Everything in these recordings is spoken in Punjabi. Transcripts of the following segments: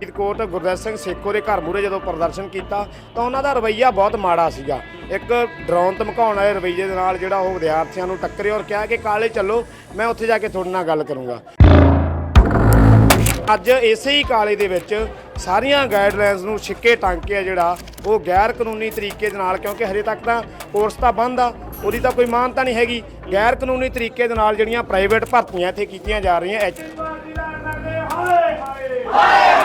ਫਰੀਦਕੋਟ ਗੁਰਦੇਵ ਸਿੰਘ ਸੇਖੋ ਦੇ ਘਰ ਮੂਹਰੇ ਜਦੋਂ ਪ੍ਰਦਰਸ਼ਨ ਕੀਤਾ ਤਾਂ ਉਹਨਾਂ ਦਾ ਰਵੱਈਆ ਬਹੁਤ ਮਾੜਾ ਸੀਗਾ। ਇੱਕ ਡਰਾਉਣ ਧਮਕਾਉਣ ਵਾਲੇ ਰਵੱਈਏ ਦੇ ਨਾਲ ਜਿਹੜਾ ਉਹ ਵਿਦਿਆਰਥੀਆਂ ਨੂੰ ਟੱਕਰੇ ਔਰ ਕਿਹਾ ਕਿ ਕਾਲੇ ਚੱਲੋ ਮੈਂ ਉੱਥੇ ਜਾ ਕੇ ਤੁਹਾਡੇ ਨਾਲ ਗੱਲ ਕਰੂੰਗਾ। ਅੱਜ ਇਸੇ ਹੀ ਕਾਲੇ ਦੇ ਵਿੱਚ ਸਾਰੀਆਂ ਗਾਈਡਲਾਈਨਸ ਨੂੰ ਛਿੱਕੇ ਟੰਗ ਕੇ ਆ ਜਿਹੜਾ ਉਹ ਗੈਰ ਕਾਨੂੰਨੀ ਤਰੀਕੇ ਦੇ ਨਾਲ ਕਿਉਂਕਿ ਹਜੇ ਤੱਕ ਤਾਂ ਕੋਰਸ ਤਾਂ ਬੰਦ ਆ ਉਹਦੀ ਤਾਂ ਕੋਈ ਮਾਨਤਾ ਨਹੀਂ ਹੈਗੀ। ਗੈਰ ਕਾਨੂੰਨੀ ਤਰੀਕੇ ਦੇ ਨਾਲ ਜਿਹੜੀਆਂ ਪ੍ਰਾਈਵੇਟ ਭਰਤੀਆਂ ਇੱਥੇ ਕੀਤੀਆਂ ਜਾ ਰਹੀਆਂ ਐਚ ਨਹੀਂ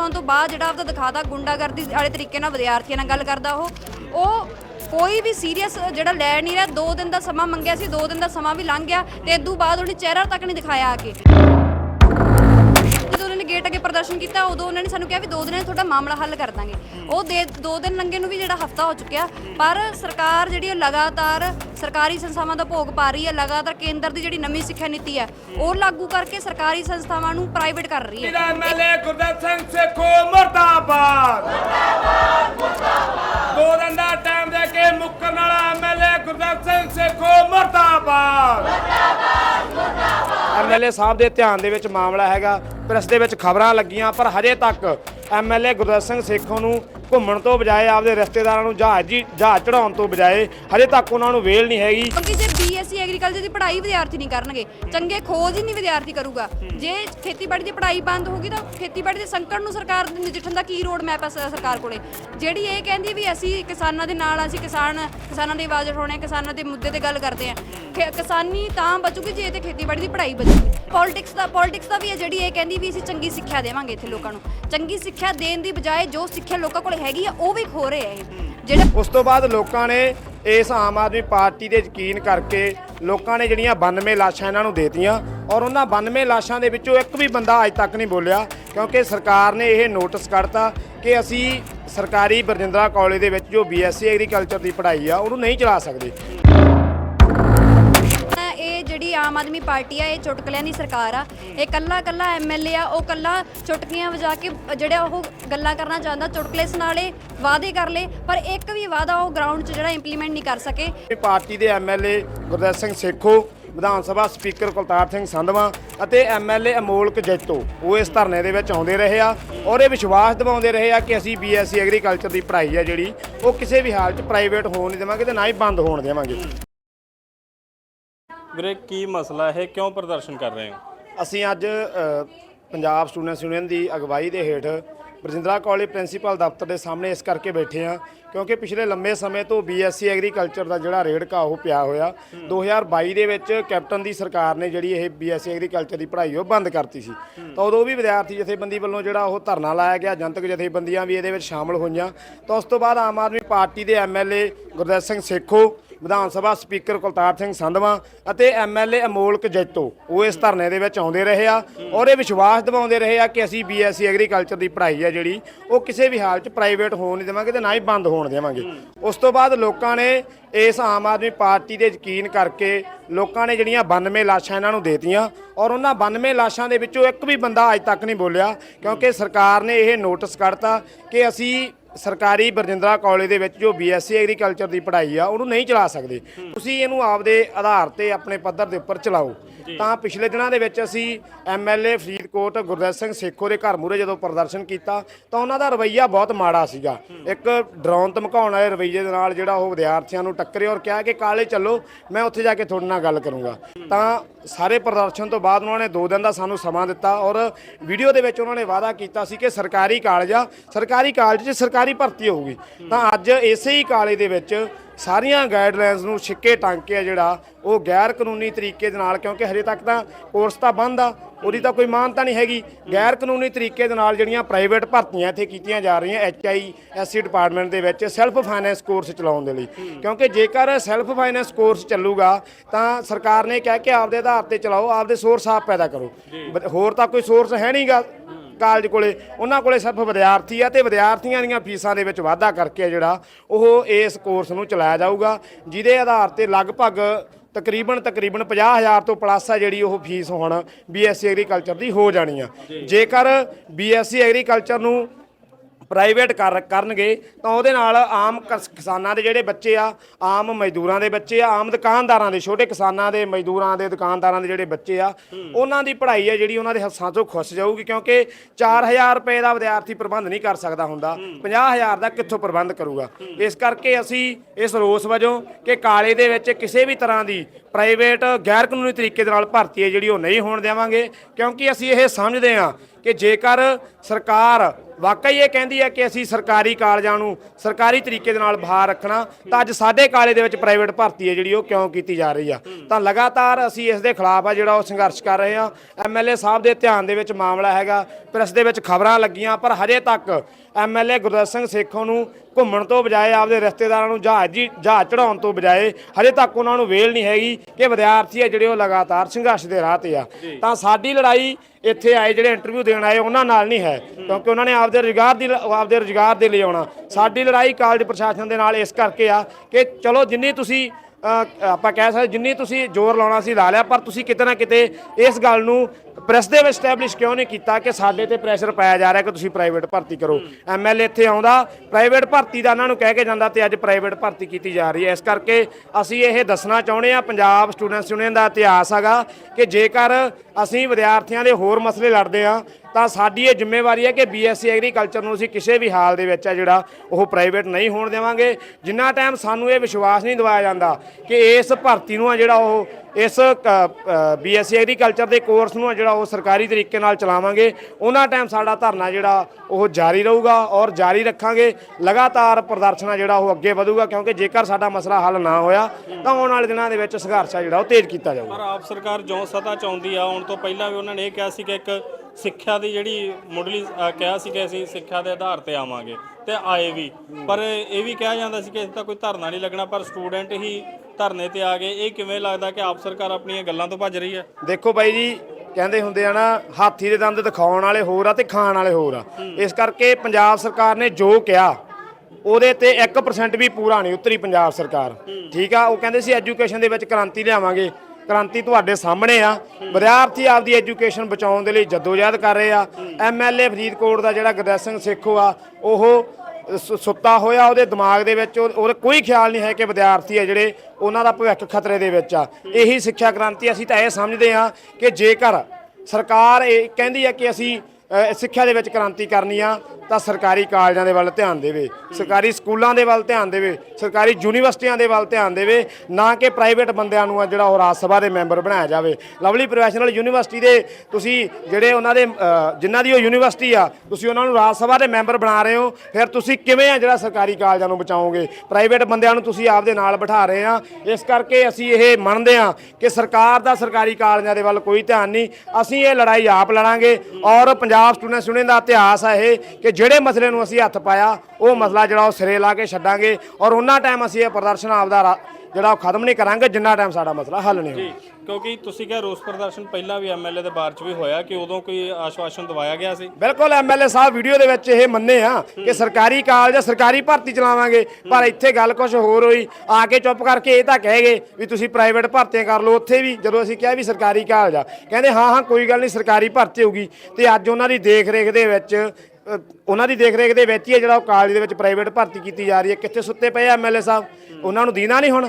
ਸੱਤਾ ਤੋਂ ਬਾਅਦ ਜਿਹੜਾ ਆਪਦਾ ਦਿਖਾਦਾ ਗੁੰਡਾਗਰਦੀ ਵਾਲੇ ਤਰੀਕੇ ਨਾਲ ਵਿਦਿਆਰਥੀਆਂ ਨਾਲ ਗੱਲ ਕਰਦਾ ਉਹ ਉਹ ਕੋਈ ਵੀ ਸੀਰੀਅਸ ਜਿਹੜਾ ਲੈ ਨਹੀਂ ਰਿਹਾ 2 ਦਿਨ ਦਾ ਸਮਾਂ ਮੰਗਿਆ ਸੀ 2 ਦਿਨ ਦਾ ਸਮਾਂ ਵੀ ਲੰਘ ਗਿਆ ਤੇ ਇਦੋਂ ਬਾਅਦ ਉਹਨੇ ਚਿਹਰਾ ਤੱਕ ਨਹੀਂ ਦਿਖਾਇਆ ਆ ਕੇ। ਪ੍ਰਦਰਸ਼ਨ ਕੀਤਾ ਉਦੋਂ ਉਹਨਾਂ ਨੇ ਸਾਨੂੰ ਕਿਹਾ ਵੀ 2 ਦਿਨਾਂ 'ਚ ਤੁਹਾਡਾ ਮਾਮਲਾ ਹੱਲ ਕਰ ਦਾਂਗੇ। ਉਹ ਦੇ 2 ਦਿਨ ਲੰਘੇ ਨੂੰ ਵੀ ਜਿਹੜਾ ਹਫਤਾ ਹੋ ਚੁੱਕਿਆ ਪਰ ਸਰਕਾਰ ਜਿਹੜੀ ਉਹ ਲਗਾਤਾਰ ਸਰਕਾਰੀ ਸੰਸਥਾਵਾਂ ਦਾ ਭੋਗ ਪਾ ਰਹੀ ਹੈ ਲਗਾਤਾਰ ਕੇਂਦਰ ਦੀ ਜਿਹੜੀ ਨਵੀਂ ਸਿੱਖਿਆ ਨੀਤੀ ਹੈ ਉਹ ਲਾਗੂ ਕਰਕੇ ਸਰਕਾਰੀ ਸੰਸਥਾਵਾਂ ਨੂੰ ਪ੍ਰਾਈਵੇਟ ਕਰ ਰਹੀ ਹੈ। ਮੇਰਾ ਐਮਐਲਏ ਗੁਰਦੇਵ ਸਿੰਘ ਸੇਖੋ ਮਰਦਾਬਾਦ। ਮਰਦਾਬਾਦ ਮਰਦਾਬਾਦ ਦੋ ਦਿਨ ਦਾ ਟਾਈਮ ਦੇ ਕੇ ਮੁੱਕਰਨ ਵਾਲਾ ਐਮਐਲਏ ਗੁਰਦੇਵ ਸਿੰਘ ਸੇਖੋ ਮਰਦਾਬਾਦ। ਐਮਐਲਏ ਸਾਹਿਬ ਦੇ ਧਿਆਨ ਦੇ ਵਿੱਚ ਮਾਮਲਾ ਹੈਗਾ। ਪ੍ਰੈਸ ਦੇ ਵਿੱਚ ਖਬਰਾਂ ਲੱਗੀਆਂ ਪਰ ਹਜੇ ਤੱਕ ਐਮਐਲਏ ਗੁਰਦੇਵ ਸਿੰਘ ਸੇਖੋਂ ਨੂੰ ਘੁੰਮਣ ਤੋਂ ਬਜਾਏ ਆਪਦੇ ਰਿਸ਼ਤੇਦਾਰਾਂ ਨੂੰ ਜਹਾਜ਼ੀ ਜਹਾਜ਼ ਚੜਾਉਣ ਤੋਂ ਬਜਾਏ ਹਜੇ ਤੱਕ ਉਹਨਾਂ ਨੂੰ ਵੇਲ ਨਹੀਂ ਹੈਗੀ। ਕਿਉਂਕਿ ਜੇ ਬੀਐਸਸੀ ਐਗਰੀਕਲਚਰ ਦੀ ਪੜ੍ਹਾਈ ਵਿਦਿਆਰਥੀ ਨਹੀਂ ਕਰਨਗੇ ਚੰਗੇ ਖੋਜ ਹੀ ਨਹੀਂ ਵਿਦਿਆਰਥੀ ਕਰੂਗਾ। ਜੇ ਖੇਤੀਬਾੜੀ ਦੀ ਪੜ੍ਹਾਈ ਬੰਦ ਹੋਗੀ ਤਾਂ ਖੇਤੀਬਾੜੀ ਦੇ ਸੰਕਟ ਨੂੰ ਸਰਕਾਰ ਦੇ ਨਜਿੱਠਣ ਦਾ ਕੀ ਰੋਡ ਮੈਪ ਹੈ ਸ- ਸਰਕਾਰ ਕੋਲੇ? ਜਿਹੜੀ ਇਹ ਕਹਿੰਦੀ ਵੀ ਅਸੀਂ ਕਿਸਾਨਾਂ ਦੇ ਨਾਲ ਅਸੀਂ ਕਿਸਾਨ ਕਿਸਾਨਾਂ ਦੀ ਆਵਾਜ਼ ਉਠਾਉਣੇ ਆ, ਕਿਸਾਨਾਂ ਦੇ ਮੁੱਦੇ ਤੇ ਗੱਲ ਕਰਦੇ ਹਾਂ ਖੇ- ਕਿਸਾਨੀ ਤਾਂ ਬਚੂਗੀ ਜੇ ਤੇ ਖੇਤੀਬਾੜੀ ਦੀ ਪੜ੍ਹਾਈ ਬਚੂਗੀ। ਪੋਲਿਟਿਕਸ ਦਾ ਪੋਲਿਟਿਕਸ ਦਾ ਵੀ ਹੈ ਜਿਹੜੀ ਇਹ ਕਹਿੰਦੀ ਵੀ ਅਸੀਂ ਚੰਗੀ ਸਿੱਖਿਆ ਦੇਵਾਂਗੇ ਇੱਥੇ ਲੋਕਾਂ ਨੂੰ। ਚੰਗੀ ਸਿੱਖਿਆ ਦੇਣ ਦੀ ਬਜਾਏ ਜੋ ਸਿੱਖਿਆ ਲੋਕਾਂ ਕੋਲ ਹੈਗੀ ਆ, ਉਹ ਵੀ ਖੋ ਰਹੇ ਆ ਇਹ। ਜਿਹੜੇ ਉਸ ਤੋਂ ਬਾਅਦ ਲੋਕਾਂ ਨੇ ਇਸ ਆਮ ਆਦਮੀ ਪਾਰਟੀ ਦੇ ਯਕੀਨ ਕਰਕੇ ਲੋਕਾਂ ਨੇ ਜਿਹੜੀਆਂ 92 ਲਾਸ਼ਾਂ ਇਹਨਾਂ ਨੂੰ ਦੇਤੀਆਂ ਔਰ ਉਹਨਾਂ 92 ਲਾਸ਼ਾਂ ਦੇ ਵਿੱਚੋਂ ਇੱਕ ਵੀ ਬੰਦਾ ਅੱਜ ਤੱਕ ਨਹੀਂ ਬੋਲਿਆ ਕਿਉਂਕਿ ਸਰਕਾਰ ਨੇ ਇਹ ਨੋਟਿਸ ਕੱਢਤਾ ਕਿ ਅਸੀਂ ਸਰਕਾਰੀ ਬਰਜਿੰਦਰਾ ਕਾਲਜ ਦੇ ਵਿੱਚ ਜੋ ਬੀਐਸਸੀ ਐਗਰੀਕਲਚਰ ਦੀ ਪੜ੍ਹਾਈ ਆ, ਉਹਨੂੰ ਨਹੀਂ ਚਲਾ ਸਕਦੇ। ਜਿਹੜੀ ਆਮ ਆਦਮੀ ਪਾਰਟੀ ਆ, ਇਹ ਚੁਟਕਲਿਆਂ ਦੀ ਸਰਕਾਰ ਆ। ਇਹ ਕੱਲਾ ਕੱਲਾ ਐਮਐਲਏ ਆ, ਉਹ ਕੱਲਾ ਚੁਟਕੀਆਂ ਵਜਾ ਕੇ, ਜਿਹੜਾ ਉਹ ਗੱਲਾਂ ਕਰਨਾ ਚਾਹੁੰਦਾ, ਚੁਟਕਲੇ ਸੁਨਾਲੇ ਵਾਅਦੇ ਕਰ ਲੇ, ਪਰ ਇੱਕ ਵੀ ਵਾਅਦਾ ਉਹ ਗਰਾਊਂਡ 'ਚ ਜਿਹੜਾ ਇੰਪਲੀਮੈਂਟ ਨਹੀਂ ਕਰ ਸਕੇ। ਪਾਰਟੀ ਦੇ ਐਮਐਲਏ ਗੁਰਦੇਵ ਸਿੰਘ ਸੇਖੋ, ਵਿਧਾਨ ਸਭਾ ਸਪੀਕਰ ਕੁਲਤਾਰ ਸਿੰਘ ਸੰਧਵਾ ਅਤੇ ਐਮਐਲਏ ਅਮੋਲਕ ਜੈਤੋ, ਉਹ ਇਸ ਧਰਨੇ ਦੇ ਵਿੱਚ ਆਉਂਦੇ ਰਹੇ ਆ ਔਰ ਇਹ ਵਿਸ਼ਵਾਸ ਦਿਵਾਉਂਦੇ ਰਹੇ ਆ ਕਿ ਅਸੀਂ ਬੀਐਸਸੀ ਐਗਰੀਕਲਚਰ ਦੀ ਪੜ੍ਹਾਈ ਆ ਜਿਹੜੀ, ਉਹ ਕਿਸੇ ਵੀ ਹਾਲ 'ਚ ਪ੍ਰਾਈਵੇਟ ਹੋਣ ਨਹੀਂ ਦੇਵਾਂਗੇ ਤੇ ਨਾ ਹੀ ਬੰਦ ਹੋਣ ਦੇਵਾਂਗੇ। ਵੀਰੇ ਕੀ ਮਸਲਾ ਹੈ ਕਿਉਂ ਪ੍ਰਦਰਸ਼ਨ ਕਰ ਰਹੇ ਹੋ? ਅਸੀਂ ਅੱਜ ਅ, ਪੰਜਾਬ ਸਟੂਡੈਂਟਸ ਯੂਨੀਅਨ ਦੀ ਅਗਵਾਈ ਦੇ ਹੇਠ ਬਰਜਿੰਦਰਾ ਕਾਲਜ ਪ੍ਰਿੰਸੀਪਲ ਦਫ਼ਤਰ ਦੇ ਸਾਹਮਣੇ ਇਸ ਕਰਕੇ ਬੈਠੇ ਆ ਕਿਉਂਕਿ ਪਿਛਲੇ ਲੰਮੇ ਸਮੇਂ ਤੋਂ ਬੀਐਸਸੀ ਐਗਰੀਕਲਚਰ ਦਾ ਜਿਹੜਾ ਰੇੜਕਾ ਉਹ ਪਿਆ ਹੋਇਆ 2022 ਦੇ ਵਿੱਚ ਕੈਪਟਨ ਦੀ ਸਰਕਾਰ ਨੇ ਜਿਹੜੀ ਇਹ ਬੀਐਸਸੀ ਐਗਰੀਕਲਚਰ ਦੀ ਪੜ੍ਹਾਈ ਉਹ ਬੰਦ ਕਰਤੀ ਸੀ। ਤਾਂ ਉਦੋਂ ਵੀ ਵਿਦਿਆਰਥੀ ਜਥੇਬੰਦੀ ਵੱਲੋਂ ਜਿਹੜਾ ਉਹ ਧਰਨਾ ਲਾਇਆ ਗਿਆ ਜਨਤਕ ਜਥੇਬੰਦੀਆਂ ਵੀ ਇਹਦੇ ਵਿੱਚ ਸ਼ਾਮਲ ਹੋਈਆਂ। ਤਾਂ ਉਸ ਤੋਂ ਬਾਅਦ ਆਮ ਆਦਮੀ ਪਾਰਟੀ ਦੇ ਐਮਐਲਏ ਗੁਰਦੇਵ ਸਿੰਘ ਸੇਖੋ ਵਿਧਾਨ ਸਭਾ ਸਪੀਕਰ ਕੁਲਤਾਰ ਸਿੰਘ ਸੰਧਵਾ ਅਤੇ ਐਮਐਲਏ ਅਮੋਲਕ ਜੈਤੋ, ਉਹ ਇਸ ਧਰਨੇ ਦੇ ਵਿੱਚ ਆਉਂਦੇ ਰਹੇ ਆ ਔਰ ਇਹ ਵਿਸ਼ਵਾਸ ਦਿਵਾਉਂਦੇ ਰਹੇ ਆ ਕਿ ਅਸੀਂ ਬੀਐਸਸੀ ਐਗਰੀਕਲਚਰ ਦੀ ਪੜ੍ਹਾਈ ਆ ਜਿਹੜੀ, ਉਹ ਕਿਸੇ ਵੀ ਹਾਲ 'ਚ ਪ੍ਰਾਈਵੇਟ ਹੋਣ ਨਹੀਂ ਦੇਵਾਂਗੇ ਤੇ ਨਾ ਹੀ ਬੰਦ ਹੋਣ ਦੇਵਾਂਗੇ। ਉਸ ਤੋਂ ਬਾਅਦ ਲੋਕਾਂ ਨੇ ਇਸ ਆਮ ਆਦਮੀ ਪਾਰਟੀ ਦੇ ਯਕੀਨ ਕਰਕੇ ਲੋਕਾਂ ਨੇ ਜਿਹੜੀਆਂ 92 ਲਾਸ਼ਾਂ ਇਹਨਾਂ ਨੂੰ ਦੇਤੀਆਂ ਔਰ ਉਹਨਾਂ 92 ਲਾਸ਼ਾਂ ਦੇ ਵਿੱਚੋਂ ਇੱਕ ਵੀ ਬੰਦਾ ਅੱਜ ਤੱਕ ਨਹੀਂ ਬੋਲਿਆ ਕਿਉਂਕਿ ਸਰਕਾਰ ਨੇ ਇਹ ਨੋਟਿਸ ਕੱਢਤਾ ਕਿ ਅਸੀਂ ਸਰਕਾਰੀ ਬਰਜਿੰਦਰਾ ਕਾਲਜ ਦੇ ਵਿੱਚ ਜੋ ਬੀਐਸਸੀ ਐਗਰੀਕਲਚਰ ਦੀ ਪੜ੍ਹਾਈ ਆ ਉਹਨੂੰ ਨਹੀਂ ਚਲਾ ਸਕਦੇ। ਤੁਸੀਂ ਇਹਨੂੰ ਆਪਦੇ ਆਧਾਰ ਤੇ ਆਪਣੇ ਪੱਧਰ ਦੇ ਉੱਪਰ ਚਲਾਓ। ਤਾਂ ਪਿਛਲੇ ਦਿਨਾਂ ਦੇ ਵਿੱਚ ਅਸੀਂ ਐਮਐਲਏ ਫਰੀਦਕੋਟ ਗੁਰਦੇਵ ਸਿੰਘ ਸੇਖੋ ਦੇ ਘਰ ਮੂਹਰੇ ਜਦੋਂ ਪ੍ਰਦਰਸ਼ਨ ਕੀਤਾ, ਤਾਂ ਉਹਨਾਂ ਦਾ ਰਵੱਈਆ ਬਹੁਤ ਮਾੜਾ ਸੀਗਾ। ਇੱਕ ਡਰਾਉਣ ਧਮਕਾਉਣ ਵਾਲੇ ਰਵੱਈਏ ਦੇ ਨਾਲ ਜਿਹੜਾ ਉਹ ਵਿਦਿਆਰਥੀਆਂ ਨੂੰ ਟੱਕਰੇ ਔਰ ਕਿਹਾ ਕਿ ਕਾਲੇ ਚੱਲੋ, ਮੈਂ ਉੱਥੇ ਜਾ ਕੇ ਤੁਹਾਡੇ ਨਾਲ ਗੱਲ ਕਰੂੰਗਾ। ਤਾਂ ਸਾਰੇ ਪ੍ਰਦਰਸ਼ਨ ਤੋਂ ਬਾਅਦ ਉਹਨਾਂ ਨੇ 2 ਦਿਨ ਦਾ ਸਾਨੂੰ ਸਮਾਂ ਦਿੱਤਾ ਔਰ ਵੀਡੀਓ ਦੇ ਵਿੱਚ ਉਹਨਾਂ ਨੇ ਵਾਅਦਾ ਕੀਤਾ ਸੀ ਕਿ ਸਰਕਾਰੀ ਕਾਲਜ ਆ, ਸਰਕਾਰੀ ਕਾਲਜ 'ਚ ਸਰਕਾਰੀ ਭਰਤੀ ਹੋਊਗੀ। ਤਾਂ ਅੱਜ ਇਸੇ ਹੀ ਕਾਲਜ ਦੇ ਵਿੱਚ ਸਾਰੀਆਂ ਗਾਈਡਲਾਈਨਸ ਨੂੰ ਛਿੱਕੇ ਟੰਗ ਕੇ ਆ ਜਿਹੜਾ ਉਹ ਗੈਰ ਕਾਨੂੰਨੀ ਤਰੀਕੇ ਦੇ ਨਾਲ ਕਿਉਂਕਿ ਹਜੇ ਤੱਕ ਤਾਂ ਕੋਰਸ ਤਾਂ ਬੰਦ ਆ ਉਹਦੀ ਤਾਂ ਕੋਈ ਮਾਨਤਾ ਨਹੀਂ ਹੈਗੀ। ਗੈਰ ਕਾਨੂੰਨੀ ਤਰੀਕੇ ਦੇ ਨਾਲ ਜਿਹੜੀਆਂ ਪ੍ਰਾਈਵੇਟ ਭਰਤੀਆਂ ਇੱਥੇ ਕੀਤੀਆਂ ਜਾ ਰਹੀਆਂ ਐਚਆਈ ਐਸਸੀ ਡਿਪਾਰਟਮੈਂਟ ਦੇ ਵਿੱਚ ਸੈਲਫ ਫਾਈਨੈਂਸ ਕੋਰਸ ਚਲਾਉਣ ਦੇ ਲਈ। ਕਿਉਂਕਿ ਜੇਕਰ ਸੈਲਫ ਫਾਈਨੈਂਸ ਕੋਰਸ ਚੱਲੂਗਾ ਤਾਂ ਸਰਕਾਰ ਨੇ ਕਿਹਾ ਕਿ ਆਪਦੇ ਆਧਾਰ ਤੇ ਚਲਾਓ ਆਪਦੇ ਸੋਰਸ ਆਪ ਪੈਦਾ ਕਰੋ। ਹੋਰ ਤਾਂ ਕੋਈ ਸੋਰਸ ਹੈ ਨਹੀਂਗਾ ਕਾਲਜ ਕੋਲੇ ਉਹਨਾਂ ਕੋਲੇ ਸਿਰਫ ਵਿਦਿਆਰਥੀ ਆ ਤੇ ਵਿਦਿਆਰਥੀਆਂ ਦੀਆਂ ਫੀਸਾਂ ਦੇ ਵਿੱਚ ਵਾਧਾ ਕਰਕੇ ਜਿਹੜਾ ਉਹ ਇਸ ਕੋਰਸ ਨੂੰ ਚਲਾਇਆ ਜਾਊਗਾ ਜਿਹਦੇ ਆਧਾਰ ਤੇ ਲਗਭਗ ਤਕਰੀਬਨ ਤਕਰੀਬਨ 50000 ਤੋਂ ਪਲੱਸ ਆ ਜਿਹੜੀ ਉਹ ਫੀਸ ਹੁਣ ਬੀਐਸਸੀ ਐਗਰੀਕਲਚਰ ਦੀ ਹੋ ਜਾਣੀ ਆ। ਜੇਕਰ ਬੀਐਸਸੀ ਐਗਰੀਕਲਚਰ ਨੂੰ ਪ੍ਰਾਈਵੇਟ ਕਰ, ਕਰਨਗੇ, ਤਾਂ ਉਹਦੇ ਨਾਲ ਆਮ ਕਸ- ਕਿਸਾਨਾਂ ਦੇ ਜਿਹੜੇ ਬੱਚੇ ਆ, ਆਮ ਮਜ਼ਦੂਰਾਂ ਦੇ ਬੱਚੇ ਆ, ਆਮ ਦੁਕਾਨਦਾਰਾਂ ਦੇ, ਛੋਟੇ ਕਿਸਾਨਾਂ ਦੇ, ਮਜ਼ਦੂਰਾਂ ਦੇ, ਦੁਕਾਨਦਾਰਾਂ ਦੇ ਜਿਹੜੇ ਬੱਚੇ ਆ, ਉਹਨਾਂ ਦੀ ਪੜ੍ਹਾਈ ਆ ਜਿਹੜੀ ਉਹਨਾਂ ਦੇ ਹੱਥਾਂ 'ਚੋਂ ਖੁੱਸ ਜਾਊਗੀ, ਕਿਉਂਕਿ 4000 ਰੁਪਏ ਦਾ ਵਿਦਿਆਰਥੀ ਪ੍ਰਬੰਧ ਨਹੀਂ ਕਰ ਸਕਦਾ ਹੁੰਦਾ 50000 ਦਾ ਕਿੱਥੋਂ ਪ੍ਰਬੰਧ ਕਰੂਗਾ? ਇਸ ਕਰਕੇ ਅਸੀਂ ਇਸ ਰੋਸ ਵਜੋਂ ਕਿ ਕਾਲੇ ਦੇ ਵਿੱਚ ਕਿਸੇ ਵੀ ਤਰ੍ਹਾਂ ਦੀ ਪ੍ਰਾਈਵੇਟ ਗੈਰ ਕਾਨੂੰਨੀ ਤਰੀਕੇ ਦੇ ਨਾਲ ਭਰਤੀ ਹੈ ਜਿਹੜੀ ਉਹ ਨਹੀਂ ਹੋਣ ਦੇਵਾਂਗੇ, ਕਿਉਂਕਿ ਅਸੀਂ ਇਹ ਸਮਝਦੇ ਹਾਂ ਕਿ ਜੇਕਰ ਸਰਕਾਰ ਵਾਕਈ ਇਹ ਕਹਿੰਦੀ ਹੈ ਕਿ ਅਸੀਂ ਸਰਕਾਰੀ ਕਾਲਜਾਂ ਨੂੰ ਸਰਕਾਰੀ ਤਰੀਕੇ ਦੇ ਨਾਲ ਬਾਹਰ ਰੱਖਣਾ, ਤਾਂ ਅੱਜ ਸਾਡੇ ਕਾਲੇ ਦੇ ਵਿੱਚ ਪ੍ਰਾਈਵੇਟ ਭਰਤੀ ਹੈ ਜਿਹੜੀ ਉਹ ਕਿਉਂ ਕੀਤੀ ਜਾ ਰਹੀ ਆ? ਤਾਂ ਲਗਾਤਾਰ ਅਸੀਂ ਇਸ ਦੇ ਖਿਲਾਫ ਆ ਜਿਹੜਾ ਉਹ ਸੰਘਰਸ਼ ਕਰ ਰਹੇ ਆ। ਐਮਐਲਏ ਸਾਹਿਬ ਦੇ ਧਿਆਨ ਦੇ ਵਿੱਚ ਮਾਮਲਾ ਹੈਗਾ, ਪ੍ਰੈਸ ਦੇ ਵਿੱਚ ਖਬਰਾਂ ਲੱਗੀਆਂ, ਪਰ ਹਜੇ ਤੱਕ ਐਮਐਲਏ ਗੁਰਦੇਵ ਸਿੰਘ ਸੇਖੋਂ ਨੂੰ ਘੁੰਮਣ ਤੋਂ ਬਜਾਏ ਆਪਦੇ ਰਿਸ਼ਤੇਦਾਰਾਂ ਨੂੰ ਜਹਾਜ਼ ਜੀ ਜਹਾਜ਼ ਚੜਾਉਣ ਤੋਂ ਬਜਾਏ ਹਜੇ ਤੱਕ ਉਹਨਾਂ ਨੂੰ ਵੇਲ ਨਹੀਂ ਹੈਗੀ ਕਿ ਵਿਦਿਆਰਥੀ ਆ ਜਿਹੜੇ ਉਹ ਲਗਾਤਾਰ ਸੰਘਰਸ਼ ਦੇ ਰਾਹ ਤੇ ਆ। ਤਾਂ ਸਾਡੀ ਲੜਾਈ ਇੱਥੇ ਆਏ ਜਿਹੜੇ ਇੰਟਰਵਿਊ ਦੇਣ ਆਏ ਉਹਨਾਂ ਨਾਲ ਨਹੀਂ ਹੈ ਕਿਉਂਕਿ ਉਹਨਾਂ ਨੇ ਆਪਦੇ ਰੁਜ਼ਗਾਰ ਦੀ ਆਪਦੇ ਰੁਜ਼ਗਾਰ ਦੇ ਲਈ ਆਉਣਾ। ਸਾਡੀ ਲੜਾਈ ਕਾਲਜ ਪ੍ਰਸ਼ਾਸਨ ਦੇ ਨਾਲ ਇਸ ਕਰਕੇ ਆ ਕਿ ਚਲੋ ਜਿੰਨੀ ਤੁਸੀਂ ਆਪਾਂ ਕਹਿ ਸਕਦੇ ਜਿੰਨੀ ਤੁਸੀਂ ਜ਼ੋਰ ਲਾਉਣਾ ਸੀ ਲਾ ਲਿਆ, ਪਰ ਤੁਸੀਂ ਕਿਤੇ ਨਾ ਕਿਤੇ ਇਸ ਗੱਲ ਨੂੰ ਪ੍ਰੈਸ ਦੇ ਵਿੱਚ ਸਟੈਬਲਿਸ਼ ਕਿਉਂ ਨਹੀਂ ਕੀਤਾ ਕਿ ਸਾਡੇ ਤੇ ਪ੍ਰੈਸ਼ਰ ਪਾਇਆ ਜਾ ਰਿਹਾ ਕਿ ਤੁਸੀਂ ਪ੍ਰਾਈਵੇਟ ਭਰਤੀ ਕਰੋ? ਐਮਐਲਏ ਇੱਥੇ ਆਉਂਦਾ ਪ੍ਰਾਈਵੇਟ ਭਰਤੀ ਦਾ ਇਹਨਾਂ ਨੂੰ ਕਹਿ ਕੇ ਜਾਂਦਾ ਤੇ ਅੱਜ ਪ੍ਰਾਈਵੇਟ ਭਰਤੀ ਕੀਤੀ ਜਾ ਰਹੀ ਹੈ। ਇਸ ਕਰਕੇ ਅਸੀਂ ਇਹ ਦੱਸਣਾ ਚਾਹੁੰਦੇ ਆ ਪੰਜਾਬ ਸਟੂਡੈਂਟਸ ਯੂਨੀਅਨ ਦਾ ਇਤਿਹਾਸ ਹੈਗਾ ਕਿ ਜੇਕਰ ਅਸੀਂ ਵਿਦਿਆਰਥੀਆਂ ਦੇ ਹੋਰ ਮਸਲੇ ਲੜਦੇ ਆ ਤਾਂ ਸਾਡੀ ਇਹ ਜ਼ਿੰਮੇਵਾਰੀ ਹੈ ਕਿ ਬੀਐਸਸੀ ਐਗਰੀਕਲਚਰ ਨੂੰ ਅਸੀਂ ਕਿਸੇ ਵੀ ਹਾਲ ਦੇ ਵਿੱਚ ਆ ਜਿਹੜਾ ਉਹ ਪ੍ਰਾਈਵੇਟ ਨਹੀਂ ਹੋਣ ਦੇਵਾਂਗੇ। ਜਿੰਨਾ ਟਾਈਮ ਸਾਨੂੰ ਇਹ ਵਿਸ਼ਵਾਸ ਨਹੀਂ ਦਿਵਾਇਆ ਜਾਂਦਾ ਕਿ ਇਸ ਭਰਤੀ ਨੂੰ ਆ ਜਿਹੜਾ ਉਹ ਇਸ ਬੀਐਸਸੀ ਐਗਰੀਕਲਚਰ ਦੇ ਕੋਰਸ ਨੂੰ ਜਿਹੜਾ ਉਹ ਸਰਕਾਰੀ ਤਰੀਕੇ ਨਾਲ ਚਲਾਵਾਂਗੇ। ਉਹਨਾਂ ਟਾਈਮ ਸਾਡਾ ਧਰਨਾ ਜਿਹੜਾ ਉਹ ਜਾਰੀ ਰਹੂਗਾ ਔਰ ਜਾਰੀ ਰੱਖਾਂਗੇ। ਲਗਾਤਾਰ ਪ੍ਰਦਰਸ਼ਨਾਂ ਜਿਹੜਾ ਉਹ ਅੱਗੇ ਵਧੂਗਾ ਕਿਉਂਕਿ ਜੇਕਰ ਸਾਡਾ ਮਸਲਾ ਹੱਲ ਨਾ ਹੋਇਆ ਤਾਂ ਆਉਣ ਵਾਲੇ ਦਿਨਾਂ ਦੇ ਵਿੱਚ ਸੰਘਰਸ਼ ਆ ਜਿਹੜਾ ਉਹ ਤੇਜ਼ ਕੀਤਾ ਜਾਊਗਾ। ਪਰ ਆਪ ਸਰਕਾਰ ਜੋ ਸਤਾ ਚਾਹੁੰਦੀ ਆ। ਆਉਣ ਤੋਂ ਪਹਿਲਾਂ ਵੀ ਉਹਨਾਂ ਨੇ ਇਹ ਕਿਹਾ ਸੀ ਕਿ ਇੱਕ ਸਿੱਖਿਆ ਦੀ ਜਿਹੜੀ ਮੁੱਢਲੀ ਕਿਹਾ ਸੀ ਕਿ ਅਸੀਂ ਸਿੱਖਿਆ ਦੇ ਆਧਾਰ ਤੇ ਆਵਾਂਗੇ। ਤੇ ਆਏ ਵੀ। ਪਰ ਇਹ ਵੀ ਕਿਹਾ ਜਾਂਦਾ ਸੀ ਕਿ ਇਸ ਦਾ ਕੋਈ ਧਰਨਾ ਨਹੀਂ ਲੱਗਣਾ ਪਰ ਸਟੂਡੈਂਟ ਹੀ ਧਰਨੇ ਤੇ ਆ ਗਏ। ਇਹ ਕਿਵੇਂ ਲੱਗਦਾ ਕਿ ਆਪ ਸਰਕਾਰ ਆਪਣੀਆਂ ਗੱਲਾਂ ਤੋਂ ਭੱਜ ਰਹੀ ਹੈ? ਦੇਖੋ ਬਾਈ ਜੀ ਕਹਿੰਦੇ ਹੁੰਦੇ ਆ ਨਾ ਹਾਥੀ ਦੇ ਦੰਦ ਦਿਖਾਉਣ ਵਾਲੇ ਹੋਰ ਆ ਤੇ ਖਾਣ ਵਾਲੇ ਹੋਰ ਆ। ਇਸ ਕਰਕੇ ਪੰਜਾਬ ਸਰਕਾਰ ਨੇ ਜੋ ਕਿਹਾ ਉਹਦੇ ਤੇ 1% ਵੀ ਪੂਰਾ ਨਹੀਂ ਉਤਰੀ ਪੰਜਾਬ ਸਰਕਾਰ। ਠੀਕ ਆ ਉਹ ਕਹਿੰਦੇ ਸੀ ਐਜੂਕੇਸ਼ਨ ਦੇ ਵਿੱਚ ਕ੍ਰਾਂਤੀ ਲਿਆਵਾਂਗੇ। ਕ੍ਰਾਂਤੀ ਤੁਹਾਡੇ ਸਾਹਮਣੇ ਆ। ਵਿਦਿਆਰਥੀ ਆਪਦੀ ਐਜੂਕੇਸ਼ਨ ਬਚਾਉਣ ਦੇ ਲਈ ਜਦੋਜਹਿਦ ਕਰ ਰਹੇ ਆ। ਐਮਐਲਏ ਫਰੀਦਕੋਟ ਦਾ ਜਿਹੜਾ ਗੁਰਦੇਵ ਸਿੰਘ ਸੇਖੋ ਆ ਉਹ ਸੁ- ਸੁੱਤਾ ਹੋਇਆ ਉਹਦੇ ਦਿਮਾਗ ਦੇ ਵਿੱਚ, ਉਹ- ਉਹਦਾ ਕੋਈ ਖਿਆਲ ਨਹੀਂ ਹੈ ਕਿ ਵਿਦਿਆਰਥੀ ਆ ਜਿਹੜੇ ਉਹਨਾਂ ਦਾ ਭਵਿੱਖ ਖਤਰੇ ਦੇ ਵਿੱਚ ਆ। ਇਹੀ ਸਿੱਖਿਆ ਕ੍ਰਾਂਤੀ ਅਸੀਂ ਤਾਂ ਇਹ ਸਮਝਦੇ ਹਾਂ ਕਿ ਜੇਕਰ ਸਰਕਾਰ ਇਹ ਕਹਿੰਦੀ ਹੈ ਕਿ ਅਸੀਂ ਸਿੱਖਿਆ ਦੇ ਵਿੱਚ ਕ੍ਰਾਂਤੀ ਕਰਨੀ ਆ ਤਾਂ ਸਰਕਾਰੀ ਕਾਲਜਾਂ ਦੇ ਵੱਲ ਧਿਆਨ ਦੇਵੇ ਸਰਕਾਰੀ ਸਕੂਲਾਂ ਦੇ ਵੱਲ ਧਿਆਨ ਦੇਵੇ ਸਰਕਾਰੀ ਯੂਨੀਵਰਸਿਟੀਆਂ ਦੇ ਵੱਲ ਧਿਆਨ ਦੇਵੇ ਨਾ ਕਿ ਪ੍ਰਾਈਵੇਟ ਬੰਦਿਆਂ ਨੂੰ ਆ ਜਿਹੜਾ ਉਹ ਰਾਜ ਸਭਾ ਦੇ ਮੈਂਬਰ ਬਣਾਇਆ ਜਾਵੇ। ਲਵਲੀ ਪ੍ਰੋਫੈਸ਼ਨਲ ਯੂਨੀਵਰਸਿਟੀ ਦੇ ਤੁਸੀਂ ਜਿਹੜੇ ਉਹਨਾਂ ਦੇ ਅ, ਜਿਨ੍ਹਾਂ ਦੀ ਉਹ ਯੂਨੀਵਰਸਿਟੀ ਆ ਤੁਸੀਂ ਉਹਨਾਂ ਨੂੰ ਰਾਜ ਸਭਾ ਦੇ ਮੈਂਬਰ ਬਣਾ ਰਹੇ ਹੋ ਫਿਰ ਤੁਸੀਂ ਕਿਵੇਂ ਆ ਜਿਹੜਾ ਸਰਕਾਰੀ ਕਾਲਜਾਂ ਨੂੰ ਬਚਾਓਗੇ? ਪ੍ਰਾਈਵੇਟ ਬੰਦਿਆਂ ਨੂੰ ਤੁਸੀਂ ਆਪਦੇ ਨਾਲ ਬਿਠਾ ਰਹੇ ਆ। ਇਸ ਕਰਕੇ ਅਸੀਂ ਇਹ ਮੰਨਦੇ ਆ ਕਿ ਸਰਕਾਰ ਦਾ ਸਰਕਾਰੀ ਕਾਲਜਾਂ ਦੇ ਵੱਲ ਕੋਈ ਧਿਆਨ ਨਹੀਂ। ਅਸੀਂ ਇਹ ਲੜਾਈ ਆਪ ਲੜਾਂਗੇ ਔਰ ਪੰਜਾਬ ਸਟੂਡੈਂਟ ਯੂਨੀਅਨ ਦਾ ਇਤਿਹਾਸ ਹੈ ਇਹ ਕਿ ਜਿਹੜੇ ਮਸਲੇ ਨੂੰ ਅਸੀਂ ਹੱਥ ਪਾਇਆ, ਉਹ ਮਸਲਾ ਜਿਹੜਾ ਉਹ ਸਿਰੇ ਲਾ ਕੇ ਛੱਡਾਂਗੇ ਔਰ ਉਹਨਾਂ ਟਾਈਮ ਅਸੀਂ ਇਹ ਪ੍ਰਦਰਸ਼ਨ ਆਪਦਾ ਜਿਹੜਾ ਉਹ ਖਤਮ ਨਹੀਂ ਕਰਾਂਗੇ ਜਿੰਨਾ ਟਾਈਮ ਸਾਡਾ ਮਸਲਾ ਹੱਲ ਨਹੀਂ ਹੋਊਗਾ। ਕਿਉਂਕਿ ਤੁਸੀਂ ਕਿਹਾ ਰੋਸ ਪ੍ਰਦਰਸ਼ਨ ਪਹਿਲਾਂ ਵੀ ਐਮਐਲਏ ਦੇ ਬਾਰ ਚ ਵੀ ਹੋਇਆ ਕਿ ਉਦੋਂ ਕੋਈ ਆਸ਼ਵਾਸਨ ਦਵਾਇਆ ਗਿਆ ਸੀ। ਬਿਲਕੁਲ ਐਮਐਲਏ ਸਾਹਿਬ ਵੀਡੀਓ ਦੇ ਵਿੱਚ ਇਹ ਮੰਨੇ ਆ ਕਿ ਸਰਕਾਰੀ ਕਾਲਜ ਸਰਕਾਰੀ ਭਰਤੀ ਚਲਾਵਾਂਗੇ ਪਰ ਇੱਥੇ ਗੱਲ ਕੁਝ ਹੋਰ ਹੋਈ। ਆ ਕੇ ਚੁੱਪ ਕਰਕੇ ਇਹ ਤਾਂ ਕਹਿ ਗਏ ਵੀ ਤੁਸੀਂ ਪ੍ਰਾਈਵੇਟ ਭਰਤੀਆਂ ਕਰ ਲਓ ਉੱਥੇ ਵੀ ਜਦੋਂ ਅਸੀਂ ਕਿਹਾ ਵੀ ਸਰਕਾਰੀ ਕਾਲਜ ਆ। ਕਹਿੰਦੇ ਹਾਂ ਹਾਂ ਕੋਈ ਗੱਲ ਨਹੀਂ ਸਰਕਾਰੀ ਭਰਤੀ ਹੋਊਗੀ। ਤੇ ਅੱਜ ਉਹਨਾਂ ਦੀ ਦੇਖ ਰੇਖ ਦੇ ਵਿੱਚ ਉਹਨਾਂ ਦੀ ਦੇਖ ਰੇਖ ਦੇ ਵਿੱਚ ਹੀ ਹੈ ਜਿਹੜਾ ਉਹ ਕਾਲਜ ਦੇ ਵਿੱਚ ਪ੍ਰਾਈਵੇਟ ਭਰਤੀ ਕੀਤੀ ਜਾ ਰਹੀ ਹੈ। ਕਿੱਥੇ ਸੁੱਤੇ ਪਏ ਐਮਐਲਏ ਸਾਹਿਬ? ਉਹਨਾਂ ਨੂੰ ਦੀਨਾ ਨਹੀਂ ਹੁਣ?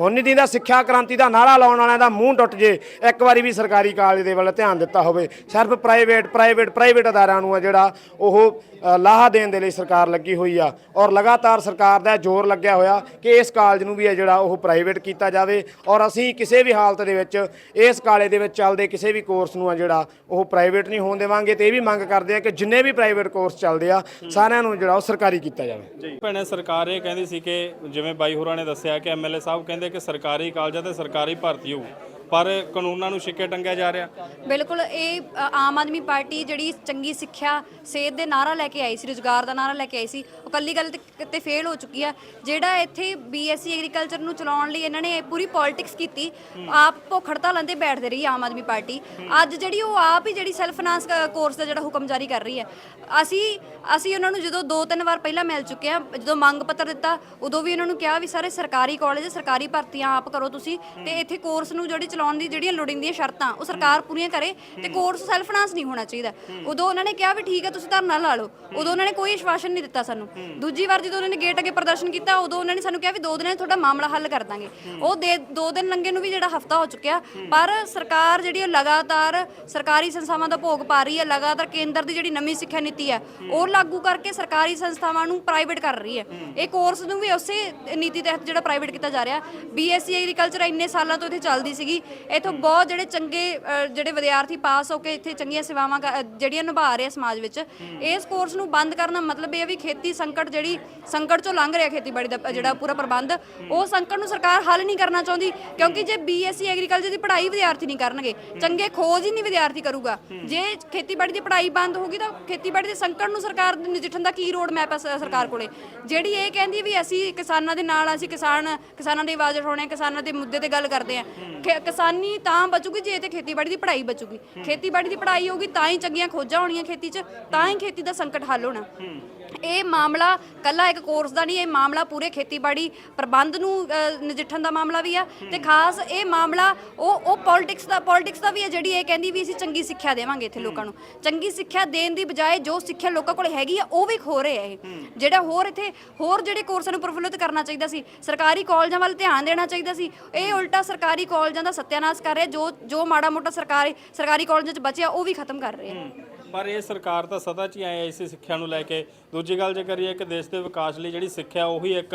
ਹੁਣ ਨਹੀਂ ਦਿੰਦਾ। ਸਿੱਖਿਆ ਕ੍ਰਾਂਤੀ ਦਾ ਨਾਰਾ ਲਾਉਣ ਵਾਲਿਆਂ ਦਾ ਮੂੰਹ ਟੁੱਟ ਜੇ। ਇੱਕ ਵਾਰੀ ਵੀ ਸਰਕਾਰੀ ਕਾਲਜ ਦੇ ਵੱਲ ਧਿਆਨ ਦਿੱਤਾ ਹੋਵੇ। ਸਿਰਫ ਪ੍ਰਾਈਵੇਟ ਪ੍ਰਾਈਵੇਟ ਪ੍ਰਾਈਵੇਟ ਅਦਾਰਿਆਂ ਨੂੰ ਆ ਜਿਹੜਾ ਉਹ ਲਾਹਾ ਦੇਣ ਦੇ ਲਈ ਸਰਕਾਰ ਲੱਗੀ ਹੋਈ ਆ। ਔਰ ਲਗਾਤਾਰ ਸਰਕਾਰ ਦਾ ਜ਼ੋਰ ਲੱਗਿਆ ਹੋਇਆ ਕਿ ਇਸ ਕਾਲਜ ਨੂੰ ਵੀ ਹੈ ਜਿਹੜਾ ਉਹ ਪ੍ਰਾਈਵੇਟ ਕੀਤਾ ਜਾਵੇ। ਔਰ ਅਸੀਂ ਕਿਸੇ ਵੀ ਹਾਲਤ ਦੇ ਵਿੱਚ ਇਸ ਕਾਲਜ ਦੇ ਵਿੱਚ ਚੱਲਦੇ ਕਿਸੇ ਵੀ ਕੋਰਸ ਨੂੰ ਆ ਜਿਹੜਾ ਉਹ ਪ੍ਰਾਈਵੇਟ ਨਹੀਂ ਹੋਣ ਦੇਵਾਂਗੇ ਤੇ ਇਹ ਵੀ ਮੰਗ ਕਰਦੇ ਆ ਕਿ ਜਿੰਨੇ ਵੀ ਪ੍ਰਾਈਵੇਟ ਕੋਰਸ ਚੱਲਦੇ ਆ, ਸਾਰਿਆਂ ਨੂੰ ਜਿਹੜਾ ਉਹ ਸਰਕਾਰੀ ਕੀਤਾ ਜਾਵੇ। ਭੈਣੇ, ਸਰਕਾਰ ਇਹ ਕਹਿੰਦੀ ਸੀ ਕਿ ਜਿਵੇਂ ਬਾਈ ਹੋਰਾਂ ਨੇ ਦੱਸਿਆ ਕਿ ਐਮਐਲਏ ਸਾਹਿਬ ਕਹਿੰਦੇ ਕਿ ਸਰਕਾਰੀ ਕਾਲਜਾਂ ਤੇ ਸਰਕਾਰੀ ਭਰਤੀ ਹੋਊ। ਪਰ ਕਾਨੂੰਨਾਂ ਨੂੰ ਛਿੱਕੇ ਟੰਗਿਆ ਜਾ ਰਿਹਾ। ਬਿਲਕੁਲ ਇਹ ਅ, ਆਮ ਆਦਮੀ ਪਾਰਟੀ ਜਿਹੜੀ ਚੰਗੀ ਸਿੱਖਿਆ ਸਿਹਤ ਦੇ ਨਾਰਾ ਲੈ ਕੇ ਆਈ ਸੀ ਰੁਜ਼ਗਾਰ ਦਾ ਨਾਰਾ ਲੈ ਕੇ ਆਈ ਸੀ ਕੱਲੀ ਗੱਲ ਤੇ- ਤੇ ਫੇਲ ਹੋ ਚੁੱਕੀ ਆ। ਜਿਹੜਾ ਇੱਥੇ ਬੀਐਸਸੀ ਐਗਰੀਕਲਚਰ ਨੂੰ ਚਲਾਉਣ ਲਈ ਇਹਨਾਂ ਨੇ ਪੂਰੀ ਪੋਲਿਟਿਕਸ ਕੀਤੀ, ਆਪ ਭੁੱਖ ਹੜਤਾਲਾਂ ਤੇ ਬੈਠਦੇ ਰਹੀ ਆਮ ਆਦਮੀ ਪਾਰਟੀ। ਅੱਜ ਜਿਹੜੀ ਉਹ ਆਪ ਹੀ ਜਿਹੜੀ ਸੈਲਫ ਫਾਈਨਾਂਸ ਕੋਰਸ ਦਾ ਜਿਹੜਾ ਹੁਕਮ ਜਾਰੀ ਕਰ ਰਹੀ ਹੈ। ਅਸੀਂ ਅਸੀਂ ਉਹਨਾਂ ਨੂੰ ਜਦੋਂ ਦੋ ਤਿੰਨ ਵਾਰ ਪਹਿਲਾਂ ਮਿਲ ਚੁੱਕੇ ਆ, ਜਦੋਂ ਮੰਗ ਪੱਤਰ ਦਿੱਤਾ, ਉਦੋਂ ਵੀ ਉਹਨਾਂ ਨੂੰ ਕਿਹਾ ਵੀ ਸਾਰੇ ਸਰਕਾਰੀ ਕਾਲਜ ਸਰਕਾਰੀ ਭਰਤੀਆਂ ਆਪ ਕਰੋ ਤੁਸੀਂ ਤੇ ਇੱਥੇ ਕੋਰਸ ਨੂੰ ਜਿਹੜੀ ਚਲਾਉਣ ਦੀ ਜਿਹੜੀਆਂ ਲੋੜੀਂਦੀਆਂ ਸ਼ਰਤਾਂ, ਉਹ ਸਰਕਾਰ ਪੂਰੀਆਂ ਕਰੇ ਤੇ ਕੋਰਸ ਸੈਲਫ ਫਾਈਨਾਂਸ ਨਹੀਂ ਹੋਣਾ ਚਾਹੀਦਾ। ਉਦੋਂ ਉਹਨਾਂ ਨੇ ਕਿਹਾ ਵੀ ਠੀਕ ਹੈ, ਤੁਸੀਂ ਧਰਨਾ ਲਾ ਲਓ। ਉਦੋਂ ਉਹਨਾਂ ਨੇ ਕੋਈ ਆਸ਼ਵਾਸਨ ਨਹੀਂ ਦਿੱਤਾ ਸਾਨੂੰ। ਦੂਜੀ ਵਾਰ ਜਦੋਂ ਉਹਨਾਂ ਨੇ ਗੇਟ ਅੱਗੇ ਪ੍ਰਦਰਸ਼ਨ ਕੀਤਾ, ਉਦੋਂ ਉਹਨਾਂ ਨੇ ਸਾਨੂੰ ਕਿਹਾ ਵੀ ਦੋ ਦਿਨਾਂ 'ਚ ਤੁਹਾਡਾ ਮਾਮਲਾ ਹੱਲ ਕਰ ਦਾਂਗੇ। ਉਹ ਦੇ ਦੋ ਦਿਨ ਲੰਗੇ ਨੂੰ ਵੀ ਜਿਹੜਾ ਹਫਤਾ ਹੋ ਚੁੱਕਿਆ, ਪਰ ਸਰਕਾਰ ਜਿਹੜੀ ਉਹ ਲਗਾਤਾਰ ਸਰਕਾਰੀ ਸੰਸਥਾਵਾਂ ਦਾ ਭੋਗ ਪਾ ਰਹੀ ਹੈ, ਲਗਾਤਾਰ ਕੇਂਦਰ ਦੀ ਜਿਹੜੀ ਨਵੀਂ ਸਿੱਖਿਆ ਨੀਤੀ ਹੈ, ਉਹ ਲਾਗੂ ਕਰਕੇ ਸਰਕਾਰੀ ਸੰਸਥਾਵਾਂ ਨੂੰ ਪ੍ਰਾਈਵੇਟ ਕਰ ਰਹੀ ਹੈ। ਇਹ ਕੋਰਸ ਨੂੰ ਵੀ ਉਸੇ ਨੀਤੀ ਤਹਿਤ ਜਿਹੜਾ ਪ੍ਰਾਈਵੇਟ ਕੀਤਾ ਜਾ ਰਿਹਾ। ਬੀਐਸਸੀ ਐਗਰੀਕਲਚਰ ਇੰਨੇ ਸਾਲਾਂ ਤੋਂ ਇੱਥੇ ਚੱਲਦੀ ਸੀਗੀ। ਇਥੋਂ ਬਹੁਤ ਜਿਹੜੇ ਚੰਗੇ ਜਿਹੜੇ ਵਿਦਿਆਰਥੀ ਪਾਸ ਹੋ ਕੇ ਇੱਥੇ ਚੰਗੀਆਂ ਸੇਵਾਵਾਂ ਜਿਹੜੀਆਂ ਨਿਭਾ ਰਹੇ ਆ ਸਮਾਜ ਵਿੱਚ, ਇਸ ਕੋਰਸ ਨੂੰ ਬੰਦ ਕਰਨ ਦਾ ਮਤਲਬ ਇਹ ਵੀ ਖੇਤੀ ਸੰਕਟ ਜਿਹੜੀ ਸੰਕਟ ਚੋਂ ਲੰਘ ਰਿਹਾ ਖੇਤੀਬਾੜੀ ਦਾ ਜਿਹੜਾ ਪੂਰਾ ਪ੍ਰਬੰਧ, ਉਹ ਸੰਕਟ ਨੂੰ ਸਰਕਾਰ ਹੱਲ ਨਹੀਂ ਕਰਨਾ ਚਾਹੁੰਦੀ, ਕਿਉਂਕਿ ਜੇ ਬੀਐਸਸੀ ਐਗਰੀਕਲਚਰ ਦੀ ਪੜ੍ਹਾਈ ਵਿਦਿਆਰਥੀ ਨਹੀਂ ਕਰਨਗੇ, ਚੰਗੇ ਖੋਜ ਹੀ ਨਹੀਂ ਵਿਦਿਆਰਥੀ ਕਰੂਗਾ। ਜੇ ਖੇਤੀਬਾੜੀ ਦੀ ਪੜ੍ਹਾਈ ਬੰਦ ਹੋਗੀ ਤਾਂ ਖੇਤੀਬਾੜੀ ਦੇ ਸੰਕਟ ਨੂੰ ਸਰਕਾਰ ਨਜਿੱਠਣ ਦਾ ਕੀ ਰੋਡ ਮੈਪ ਹੈ ਸਰਕਾਰ ਕੋਲੇ? ਜਿਹੜੀ ਇਹ ਕਹਿੰਦੀ ਵੀ ਅਸੀਂ ਕਿਸਾਨਾਂ ਦੇ ਨਾਲ ਅਸੀਂ ਕਿਸਾਨ, ਕਿਸਾਨਾਂ ਦੀ ਆਵਾਜ਼ ਉਠਾਉਣੇ ਕਿਸਾਨਾਂ ਦੇ ਮੁੱਦੇ ਤੇ ਗੱਲ ਕਰਦੇ ਆ ਕਿਸਾਨੀ ਤਾਂ ਬਚੂਗੀ ਜੇ ਤੇ ਖੇਤੀਬਾੜੀ ਦੀ ਪੜ੍ਹਾਈ ਬਚੂਗੀ। ਖੇਤੀਬਾੜੀ ਦੀ ਪੜ੍ਹਾਈ ਹੋਊਗੀ ਤਾਂ ਹੀ ਚੰਗੀਆਂ ਖੋਜਾਂ ਹੋਣੀਆਂ ਖੇਤੀ 'ਚ, ਤਾਂ ਹੀ ਖੇਤੀ ਦਾ ਸੰਕਟ ਹੱਲ ਹੋਣਾ। ਇਹ ਮਾਮਲਾ ਕੱਲਾ ਇੱਕ ਕੋਰਸ ਦਾ ਨਹੀਂ ਇਹ ਮਾਮਲਾ ਪੂਰੇ ਖੇਤੀਬਾੜੀ ਪ੍ਰਬੰਧ ਨੂੰ ਅ, ਨਜਿੱਠਣ ਦਾ ਮਾਮਲਾ ਵੀ ਆ। ਤੇ ਖਾਸ ਇਹ ਮਾਮਲਾ ਉਹ ਉਹ ਪੋਲਿਟਿਕਸ ਦਾ ਪੋਲਿਟਿਕਸ ਦਾ ਵੀ ਹੈ ਜਿਹੜੀ ਇਹ ਕਹਿੰਦੀ ਵੀ ਅਸੀਂ ਚੰਗੀ ਸਿੱਖਿਆ ਦੇਵਾਂਗੇ ਇੱਥੇ ਲੋਕਾਂ ਨੂੰ। ਚੰਗੀ ਸਿੱਖਿਆ ਦੇਣ ਦੀ ਬਜਾਏ ਜੋ ਸਿੱਖਿਆ ਲੋਕਾਂ ਕੋਲ ਹੈਗੀ ਆ ਉਹ ਵੀ ਖੋ ਰਹੇ ਆ ਇਹ। ਜਿਹੜਾ ਹੋਰ ਇੱਥੇ ਹੋਰ ਜਿਹੜੇ ਕੋਰਸਾਂ ਨੂੰ ਪ੍ਰਫੁੱਲਿਤ ਕਰਨਾ ਚਾਹੀਦਾ ਸੀ ਸਰਕਾਰੀ ਕਾਲਜਾਂ ਵੱਲ ਧਿਆਨ ਦੇਣਾ ਚਾਹੀਦਾ ਸੀ ਇਹ ਉਲਟਾ ਸਰਕਾਰੀ ਕਾਲਜਾਂ ਦਾ ਸੱਤਿਆਨਾਸ਼ ਕਰ ਰਿਹਾ ਜੋ ਜੋ ਮਾੜਾ ਮੋਟਾ ਸਰਕਾਰੀ ਸਰਕਾਰੀ ਕਾਲਜਾਂ 'ਚ ਬਚਿਆ ਉਹ ਵੀ ਖਤਮ ਕਰ ਰਹੇ ਆ। ਪਰ ਇਹ ਸਰਕਾਰ ਤਾਂ ਸਦਾ ਚ ਹੀ ਆਏ ਇਸੇ ਸਿੱਖਿਆ ਨੂੰ ਲੈ ਕੇ। ਦੂਜੀ ਗੱਲ ਜੇ ਕਰੀਏ ਕਿ ਦੇਸ਼ ਦੇ ਵਿਕਾਸ ਲਈ ਜਿਹੜੀ ਸਿੱਖਿਆ, ਉਹੀ ਇੱਕ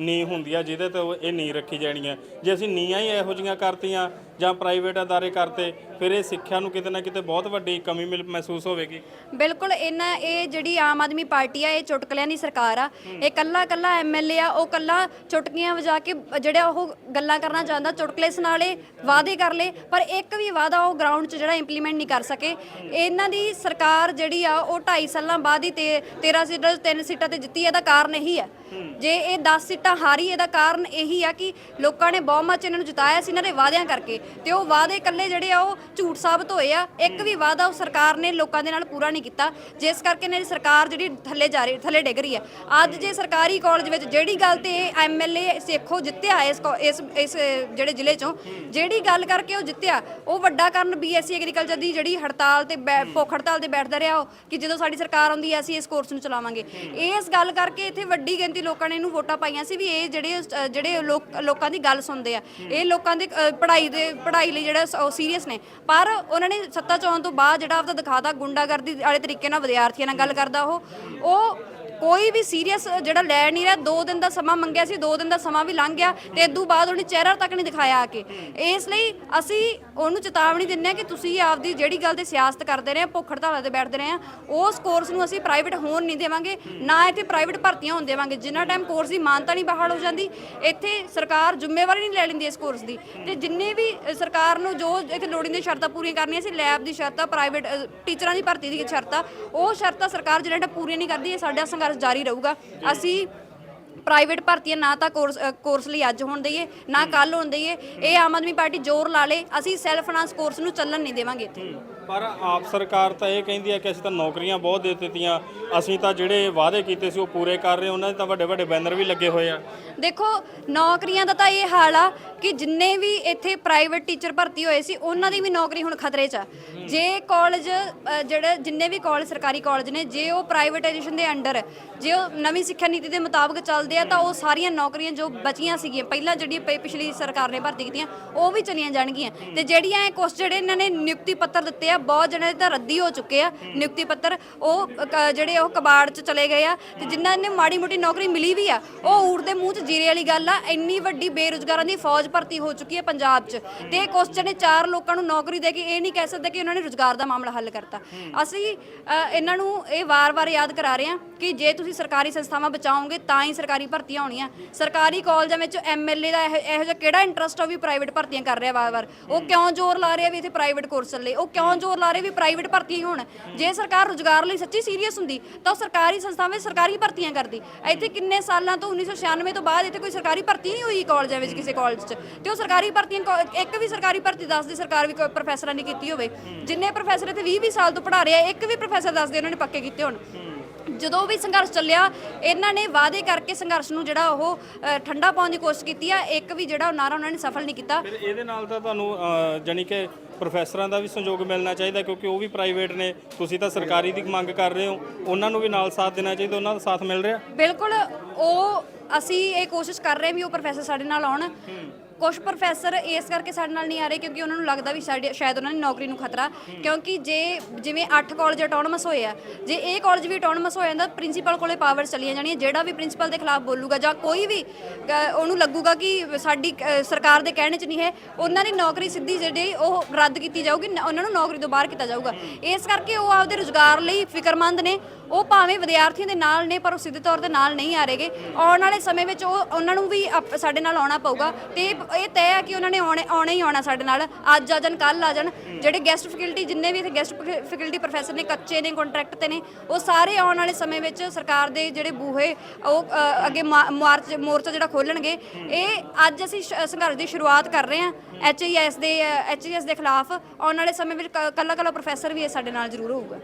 ਨੀਂਹ ਹੁੰਦੀ ਆ ਜਿਹਦੇ ਤੇ ਉਹ- ਇਹ ਨੀਂਹ ਰੱਖੀ ਜਾਣੀ ਹੈ ਜੇ ਅਸੀਂ ਨੀਹਾਂ ਹੀ ਇਹੋ ਜੀਆਂ ਕਰਤੀਆਂ ਜਾਂ ਪ੍ਰਾਈਵੇਟ ਅਦਾਰੇ ਕਰਤੇ ਫਿਰ ਇਹ ਸਿੱਖਿਆ ਨੂੰ ਕਿਤੇ ਨਾ ਕਿਤੇ ਬਹੁਤ ਵੱਡੀ ਕਮੀ ਮਿਲ ਮਹਿਸੂਸ ਹੋਵੇਗੀ। ਬਿਲਕੁਲ ਇਹਨਾਂ ਇਹ ਜਿਹੜੀ ਆਮ ਆਦਮੀ ਪਾਰਟੀ ਆ ਇਹ ਚੁਟਕਲਿਆਂ ਦੀ ਸਰਕਾਰ ਆ। ਇਹ ਕੱਲਾ ਕੱਲਾ ਐਮਐਲਏ ਆ ਉਹ ਕੱਲਾ ਚੁਟਕੀਆਂ ਵਜਾ ਕੇ ਜਿਹੜਾ ਉਹ ਗੱਲਾਂ ਕਰਨਾ ਚਾਹੁੰਦਾ ਚੁਟਕਲੇ ਸੁਨਾਲੇ ਵਾਅਦੇ ਕਰ ਲੇ ਪਰ ਇੱਕ ਵੀ ਵਾਅਦਾ ਉਹ ਗਰਾਊਂਡ 'ਚ ਜਿਹੜਾ ਇੰਪਲੀਮੈਂਟ ਨਹੀਂ ਕਰ ਸਕੇ। ਇਹਨਾਂ ਦੀ ਸਰਕਾਰ ਜਿਹੜੀ ਆ ਉਹ 2.5 ਸਾਲਾਂ ਬਾਅਦ ਹੀ ਤੇ 13 ਸੀਟਾਂ 'ਚ ਤਿੰਨ ਸੀਟਾਂ ਤੇ ਜਿੱਤੀ ਇਹਦਾ ਕਾਰਨ ਇਹੀ ਆ। ਜੇ ਇਹ 10 ਸੀਟਾਂ ਹਾਰੀ ਇਹਦਾ ਕਾਰਨ ਇਹੀ ਆ ਕਿ ਲੋਕਾਂ ਨੇ ਬਹੁਮਤ 'ਚ ਇਹਨਾਂ ਨੂੰ ਜਿਤਾਇਆ ਸੀ ਇਹਨਾਂ ਦੇ ਵਾਅਦਿਆਂ ਕਰਕੇ। ਤੇ ਉਹ ਵਾਅਦੇ ਇਕੱਲੇ ਜਿਹੜੇ ਆ ਉਹ ਝੂਠ ਸਾਬਤ ਹੋਏ ਆ। ਇੱਕ ਵੀ ਵਾਅਦਾ ਉਹ ਸਰਕਾਰ ਨੇ ਲੋਕਾਂ ਦੇ ਨਾਲ ਪੂਰਾ ਨਹੀਂ ਕੀਤਾ। ਜਿਸ ਕਰਕੇ ਇਹਨਾਂ ਦੀ ਸਰਕਾਰ ਜਿਹੜੀ ਥੱਲੇ ਜਾ ਰਹੀ, ਥੱਲੇ ਡਿੱਗ ਰਹੀ ਆ। ਅੱਜ ਜੇ ਸਰਕਾਰੀ ਕਾਲਜ ਵਿੱਚ ਜਿਹੜੀ ਗੱਲ ਤੇ ਐਮਐਲਏ ਸੇਖੋ ਜਿੱਤਿਆ ਇਸ ਕੋ- ਇਸ ਇਸ ਜਿਹੜੇ ਜ਼ਿਲ੍ਹੇ ਚੋਂ, ਜਿਹੜੀ ਗੱਲ ਕਰਕੇ ਉਹ ਜਿੱਤਿਆ, ਉਹ ਵੱਡਾ ਕਾਰਨ ਬੀਐਸਸੀ ਐਗਰੀਕਲਚਰ ਦੀ ਜਿਹੜੀ ਹੜਤਾਲ ਤੇ ਬੈ- ਭੁੱਖ ਹੜਤਾਲ ਤੇ ਬੈਠਦਾ ਰਿਹਾ ਉਹ, ਕਿ ਜਦੋਂ ਸਾਡੀ ਸਰਕਾਰ ਆਉਂਦੀ ਹੈ ਅਸੀਂ ਇਸ ਕੋਰਸ ਨੂੰ ਚਲਾਵਾਂਗੇ। ਇਸ ਗੱਲ ਕਰਕੇ ਇੱਥੇ ਵੱਡੀ ਗਿਣਤੀ ਲੋਕਾਂ ਨੇ ਇਹਨੂੰ ਵੋਟਾਂ ਪਾਈਆਂ ਸੀ। ਵੀ ਇਹ ਜਿਹੜੇ ਅ, ਜਿਹੜੇ ਲੋਕ ਲੋਕਾਂ ਦੀ ਗੱਲ ਸੁਣਦੇ ਆ। ਇਹ ਲੋਕਾਂ ਦੇ ਅ, ਪੜ੍ਹਾਈ ਦੇ ਪੜ੍ਹਾਈ ਲਈ ਜਿਹੜਾ ਸੀਰੀਅਸ ਨੇ। ਪਰ ਉਹਨਾਂ ਨੇ ਸੱਤਾ ਚ ਆਉਣ ਤੋਂ ਬਾਅਦ ਜਿਹੜਾ ਆਪਦਾ ਦਿਖਾਤਾ ਗੁੰਡਾਗਰਦੀ ਵਾਲੇ ਤਰੀਕੇ ਨਾਲ ਵਿਦਿਆਰਥੀਆਂ ਨਾਲ ਗੱਲ ਕਰਦਾ ਉਹ ਉਹ ਕੋਈ ਵੀ ਸੀਰੀਅਸ ਜਿਹੜਾ ਲੈ ਨਹੀਂ ਰਿਹਾ ਦੋ ਦਿਨ ਦਾ ਸਮਾਂ ਮੰਗਿਆ ਸੀ ਦੋ ਦਿਨ ਦਾ ਸਮਾਂ ਵੀ ਲੰਘ ਗਿਆ ਤੇ ਇਦੋਂ ਬਾਅਦ ਉਹਨੇ ਚਿਹਰਾ ਤੱਕ ਨਹੀਂ ਦਿਖਾਇਆ ਆ ਕੇ। ਇਸ ਲਈ ਅਸੀਂ ਉਹਨੂੰ ਚੇਤਾਵਨੀ ਦਿੰਦੇ ਹਾਂ ਕਿ ਤੁਸੀਂ ਆਪਦੀ ਜਿਹੜੀ ਗੱਲ ਤੇ ਸਿਆਸਤ ਕਰਦੇ ਰਹੇ ਆ, ਭੁੱਖ ਹੜਤਾਲਾਂ ਤੇ ਬੈਠਦੇ ਰਹੇ ਆ ਉਸ ਕੋਰਸ ਨੂੰ ਅਸੀਂ ਪ੍ਰਾਈਵੇਟ ਹੋਣ ਨਹੀਂ ਦੇਵਾਂਗੇ ਨਾ ਇੱਥੇ ਪ੍ਰਾਈਵੇਟ ਭਰਤੀਆਂ ਹੋਣ ਦੇਵਾਂਗੇ। ਜਿੰਨਾ ਟਾਈਮ ਕੋਰਸ ਦੀ ਮਾਨਤਾ ਨਹੀਂ ਬਹਾਲ ਹੋ ਜਾਂਦੀ ਇੱਥੇ ਸਰਕਾਰ ਜ਼ਿੰਮੇਵਾਰੀ ਨਹੀਂ ਲੈ ਲੈਂਦੀ ਇਸ ਕੋਰਸ ਦੀ। ਤੇ ਜਿੰਨੇ ਵੀ ਸਰਕਾਰ ਨੂੰ ਜੋ ਇੱਥੇ ਲੋੜੀਂਦੀਆਂ ਸ਼ਰਤਾਂ ਪੂਰੀਆਂ ਕਰਨੀਆਂ ਸੀ ਲੈਬ ਦੀ ਸ਼ਰਤਾਂ ਪ੍ਰਾਈਵੇਟ ਟੀਚਰਾਂ ਦੀ ਭਰਤੀ ਦੀ ਸ਼ਰਤਾਂ ਉਹ ਸ਼ਰਤਾਂ ਸਰਕਾਰ ਜਿਹੜਾ ਪੂਰੀਆਂ ਨਹੀਂ ਕਰਦੀ ਇਹ ਸਾਡਾ ਸੰਘਰਸ਼ ਜਾਰੀ ਰਹੂਗਾ। ਅਸੀਂ ਪ੍ਰਾਈਵੇਟ ਭਰਤੀਆਂ ਨਾ ਤਾਂ ਕੋਰਸ ਕੋਰਸ ਲਈ ਅੱਜ ਹੋਣ ਦਈਏ, ਨਾ ਕੱਲ ਹੋਣ ਦਈਏ। ਇਹ ਆਮ ਆਦਮੀ ਪਾਰਟੀ ਜ਼ੋਰ ਲਾ ਲੇ, ਅਸੀਂ ਸੈਲਫ ਫਾਈਨਾਂਸ ਕੋਰਸ ਨੂੰ ਚੱਲਣ ਨਹੀਂ ਦੇਵਾਂਗੇ ਇੱਥੇ। ਪਰ ਆਪ ਸਰਕਾਰ ਤਾਂ ਇਹ ਕਹਿੰਦੀ ਹੈ ਕਿ ਅਸੀਂ ਤਾਂ ਨੌਕਰੀਆਂ ਬਹੁਤ ਦੇ ਦਿੱਤੀਆਂ ਅਸੀਂ ਤਾਂ ਜਿਹੜੇ ਵਾਅਦੇ ਕੀਤੇ ਸੀ ਉਹ ਪੂਰੇ ਕਰ ਰਹੇ ਉਹਨਾਂ ਦੇ ਤਾਂ ਵੱਡੇ ਵੱਡੇ ਬੈਨਰ ਵੀ ਲੱਗੇ ਹੋਏ ਆ। ਦੇਖੋ ਨੌਕਰੀਆਂ ਦਾ ਤਾਂ ਇਹ ਹਾਲ ਆ ਕਿ ਜਿੰਨੇ ਵੀ ਇੱਥੇ ਪ੍ਰਾਈਵੇਟ ਟੀਚਰ ਭਰਤੀ ਹੋਏ ਸੀ ਉਹਨਾਂ ਦੀ ਵੀ ਨੌਕਰੀ ਹੁਣ ਖਤਰੇ 'ਚ ਆ। ਜੇ ਕਾਲਜ ਅ, ਜਿਹੜੇ ਜਿੰਨੇ ਵੀ ਕਾਲਜ ਸਰਕਾਰੀ ਕਾਲਜ ਨੇ ਜੇ ਉਹ ਪ੍ਰਾਈਵੇਟਾਈਜੇਸ਼ਨ ਦੇ ਅੰਡਰ ਜੇ ਉਹ ਨਵੀਂ ਸਿੱਖਿਆ ਨੀਤੀ ਦੇ ਮੁਤਾਬਕ ਚੱਲਦੇ ਆ ਤਾਂ ਉਹ ਸਾਰੀਆਂ ਨੌਕਰੀਆਂ ਜੋ ਬਚੀਆਂ ਸੀਗੀਆਂ ਪਹਿਲਾਂ ਜਿਹੜੀਆਂ ਪ- ਪਿਛਲੀ ਸਰਕਾਰ ਨੇ ਭਰਤੀ ਕੀਤੀਆਂ ਉਹ ਵੀ ਚਲੀਆਂ ਜਾਣਗੀਆਂ। ਤੇ ਜਿਹੜੀਆਂ ਇਹ ਕੁਛ ਜਿਹੜੇ ਇਹਨਾਂ ਨੇ ਨਿਯੁਕਤੀ ਪੱਤਰ ਦਿੱਤੇ ਆ ਬਹੁਤ ਜਣੇ ਤਾਂ ਰੱਦੀ ਹੋ ਚੁੱਕੇ ਆ ਨਿਯੁਕਤੀ ਪੱਤਰ ਉਹ ਕ- ਜਿਹੜੇ ਉਹ ਕਬਾੜ 'ਚ ਚਲੇ ਗਏ ਆ ਤੇ ਜਿਨ੍ਹਾਂ ਨੇ ਮਾੜੀ ਮੋਟੀ ਨੌਕਰੀ ਮਿਲੀ ਵੀ ਆ ਉਹ ਊੜ ਦੇ ਮੂੰਹ 'ਚ ਜੀਰੇ ਵਾਲੀ ਗੱਲ ਆ ਇੰਨੀ ਵੱਡੀ ਬੇਰੁਜ਼ਗਾਰਾਂ ਦੀ ਫੌਜ ਭਰਤੀ ਹੋ ਚੁੱਕੀ ਹੈ ਪੰਜਾਬ 'ਚ ਤੇ ਕੁਛ ਜਣੇ ਚਾਰ ਲੋਕਾਂ ਨੂੰ ਨੌਕਰੀ ਦੇ ਕੇ ਇਹ ਨਹੀਂ ਕਹਿ ਸਕਦੇ ਕਿ ਉਹਨਾਂ ਨੇ ਰੁਜ਼ਗਾਰ ਦਾ ਮਾਮਲਾ ਹੱਲ ਕਰਤਾ। ਅਸੀਂ ਅ, ਇਹਨਾਂ ਨੂੰ ਇਹ ਵਾਰ-ਵਾਰ ਯਾਦ ਕਰਾ ਰਹੇ ਹਾਂ ਕਿ ਜੇ ਤੁਸੀਂ ਸਰਕਾਰੀ ਸੰਸਥਾਵਾਂ ਬਚਾਓਗੇ ਤਾਂ ਹੀ ਸਰਕਾਰੀ ਭਰਤੀਆਂ ਹੋਣੀਆਂ। ਸਰਕਾਰੀ ਕਾਲਜਾਂ ਵਿੱਚ ਐਮਐਲਏ ਦਾ ਇਹੋ ਇਹੋ ਜਿਹਾ ਕਿਹੜਾ ਇੰਟਰਸਟ ਆ ਉਹ ਵੀ ਪ੍ਰਾਈਵੇਟ ਭਰਤੀਆਂ ਕਰ ਰਿਹਾ ਵਾਰ-ਵਾਰ। ਉਹ ਕਿਉਂ ਜ਼ੋਰ ਲਾ ਰਿਹਾ ਵੀ ਇੱਥੇ ਪ੍ਰਾਈਵੇਟ ਕੋਰਸ ਚੱਲੇ? ਉਹ ਕਿਉਂ ਜ਼ੋਰ ਜ਼ੋਰ ਲਾ ਰਹੇ ਵੀ ਪ੍ਰਾਈਵੇਟ ਭਰਤੀਆਂ ਹੋਣ। ਜੇ ਸਰਕਾਰ ਰੁਜ਼ਗਾਰ ਲਈ ਸੱਚੀ ਸੀਰੀਅਸ ਹੁੰਦੀ ਤਾਂ ਉਹ ਸਰਕਾਰੀ ਸੰਸਥਾਵਾਂ ਵਿੱਚ ਸਰਕਾਰੀ ਭਰਤੀਆਂ ਕਰਦੀ। ਇੱਥੇ ਕਿੰਨੇ ਸਾਲਾਂ ਤੋਂ 1996 ਤੋਂ ਬਾਅਦ ਇੱਥੇ ਕੋਈ ਸਰਕਾਰੀ ਭਰਤੀ ਨਹੀਂ ਹੋਈ ਕਾਲਜਾਂ ਵਿੱਚ ਕਿਸੇ ਕਾਲਜ 'ਚ। ਤੇ ਉਹ ਸਰਕਾਰੀ ਭਰਤੀਆਂ ਕੋ- ਇੱਕ ਵੀ ਸਰਕਾਰੀ ਭਰਤੀ ਦੱਸਦੀ ਸਰਕਾਰ ਵੀ ਕੋਈ ਪ੍ਰੋਫੈਸਰਾਂ ਨੇ ਕੀਤੀ ਹੋਵੇ। ਜਿੰਨੇ ਪ੍ਰੋਫੈਸਰ ਇੱਥੇ 20 20 ਸਾਲ ਤੋਂ ਪੜ੍ਹਾ ਰਹੇ ਆ ਇੱਕ ਵੀ ਪ੍ਰੋਫੈਸਰ ਦੱਸਦੇ ਉਹਨਾਂ ਨੇ ਪੱਕੇ ਕੀਤੇ ਹੋਣ। ਜਦੋਂ ਵੀ ਸੰਘਰਸ਼ ਚੱਲਿਆ ਇਹਨਾਂ ਨੇ ਵਾਅਦੇ ਕਰਕੇ ਸੰਘਰਸ਼ ਨੂੰ ਜਿਹੜਾ ਉਹ ਅ, ਠੰਡਾ ਪਾਉਣ ਦੀ ਕੋਸ਼ਿਸ਼ ਕੀਤੀ ਆ। ਇੱਕ ਵੀ ਜਿਹੜਾ ਉਹ ਨਾਰਾ ਉਹਨਾਂ ਨੇ ਸਫਲ ਨਹੀਂ ਕੀਤਾ। ਫਿਰ ਇਹਦੇ ਨਾਲ ਤਾਂ ਤੁਹਾਨੂੰ ਅਹ, ਕਿ ਪ੍ਰੋਫੈਸਰਾਂ ਦਾ ਵੀ ਸੰਯੋਗ ਮਿਲਣਾ ਚਾਹੀਦਾ ਕਿਉਂਕਿ ਉਹ ਵੀ ਪ੍ਰਾਈਵੇਟ ਨੇ। ਤੁਸੀਂ ਤਾਂ ਸਰਕਾਰੀ ਦੀ ਮੰਗ ਕਰ ਰਹੇ ਹੋ। ਉਹਨਾਂ ਨੂੰ ਵੀ ਨਾਲ ਸਾਥ ਦੇਣਾ ਚਾਹੀਦਾ, ਉਹਨਾਂ ਦਾ ਸਾਥ ਮਿਲ ਰਿਹਾ? ਬਿਲਕੁਲ, ਉਹ ਅਸੀਂ ਇਹ ਕੋਸ਼ਿਸ਼ ਕਰ ਰਹੇ ਵੀ ਉਹ ਪ੍ਰੋਫੈਸਰ ਸਾਡੇ ਨਾਲ ਆਉਣ। ਕੁਝ ਪ੍ਰੋਫੈਸਰ ਇਸ ਕਰਕੇ ਸਾਡੇ ਨਾਲ ਨਹੀਂ ਆ ਰਹੇ ਕਿਉਂਕਿ ਉਹਨਾਂ ਨੂੰ ਲੱਗਦਾ ਵੀ ਸਾਡੇ ਸ਼ਾਇਦ ਉਹਨਾਂ ਦੀ ਨੌਕਰੀ ਨੂੰ ਖਤਰਾ। ਕਿਉਂਕਿ ਜੇ ਜਿਵੇਂ 8 ਕਾਲਜ ਆਟੋਨਮਸ ਹੋਏ ਆ ਜੇ ਇਹ ਕਾਲਜ ਵੀ ਆਟੋਨਮਸ ਹੋ ਜਾਂਦਾ ਪ੍ਰਿੰਸੀਪਲ ਕੋਲੇ ਪਾਵਰ ਚਲੀਆਂ ਜਾਣੀਆਂ ਜਿਹੜਾ ਵੀ ਪ੍ਰਿੰਸੀਪਲ ਦੇ ਖਿਲਾਫ ਬੋਲੂਗਾ ਜਾਂ ਕੋਈ ਵੀ ਅ, ਉਹਨੂੰ ਲੱਗੂਗਾ ਕਿ ਸਾਡੀ ਅ, ਸਰਕਾਰ ਦੇ ਕਹਿਣੇ 'ਚ ਨਹੀਂ ਹੈ ਉਹਨਾਂ ਦੀ ਨੌਕਰੀ ਸਿੱਧੀ ਜਿਹੜੀ ਉਹ ਰੱਦ ਕੀਤੀ ਜਾਊਗੀ ਨ- ਉਹਨਾਂ ਨੂੰ ਨੌਕਰੀ ਤੋਂ ਬਾਹਰ ਕੀਤਾ ਜਾਊਗਾ। ਇਸ ਕਰਕੇ ਉਹ ਆਪਦੇ ਰੁਜ਼ਗਾਰ ਲਈ ਫਿਕਰਮੰਦ ਨੇ। ਉਹ ਭਾਵੇਂ ਵਿਦਿਆਰਥੀਆਂ ਦੇ ਨਾਲ ਨੇ ਪਰ ਉਹ ਸਿੱਧੇ ਤੌਰ ਤੇ ਨਾਲ ਨਹੀਂ ਆ ਰਹੇਗੇ। ਆਉਣ ਵਾਲੇ ਸਮੇਂ ਵਿੱਚ ਉਹ ਉਹਨਾਂ ਨੂੰ ਵੀ ਆਪ- ਸਾਡੇ ਨਾਲ ਆਉਣਾ ਪਊਗਾ। ਤੇ ਇਹ- ਇਹ ਤੈਅ ਹੈ ਕਿ ਉਹਨਾਂ ਨੇ ਆਉਣੇ ਆਉਣਾ ਹੀ ਆਉਣਾ ਸਾਡੇ ਨਾਲ। ਅੱਜ ਆ ਜਾਣ ਕੱਲ ਆ ਜਾਣ। ਜਿਹੜੇ ਗੈਸਟ ਫੈਕਲਟੀ ਜਿੰਨੇ ਵੀ ਇੱਥੇ ਗੈਸਟ ਫੈਕਲਟੀ ਪ੍ਰੋਫੈਸਰ ਨੇ ਕੱਚੇ ਨੇ ਕੰਟਰੈਕਟ ਤੇ ਨੇ ਉਹ ਸਾਰੇ ਆਉਣ ਵਾਲੇ ਸਮੇਂ ਵਿੱਚ ਸਰਕਾਰ ਦੇ ਜਿਹੜੇ ਬੂਹੇ ਉਹ ਅ, ਅੱਗੇ ਮਾ- ਮਾਰਚ ਮੋਰਚਾ ਜਿਹੜਾ ਖੋਲਣਗੇ ਇਹ ਅੱਜ ਅਸੀਂ ਸ਼- ਸੰਘਰਸ਼ ਦੀ ਸ਼ੁਰੂਆਤ ਕਰ ਰਹੇ ਹਾਂ। ਐਚਆਈਐਸ ਦੇ ਐਚਆਈਐਸ ਦੇ ਖਿਲਾਫ ਆਉਣ ਵਾਲੇ ਸਮੇਂ ਵਿੱਚ ਕੱਲਾ ਕੱਲਾ ਪ੍ਰੋਫੈਸਰ ਵੀ ਇਹ ਸਾਡੇ ਨਾਲ ਜ਼ਰੂਰ ਹੋਊਗਾ।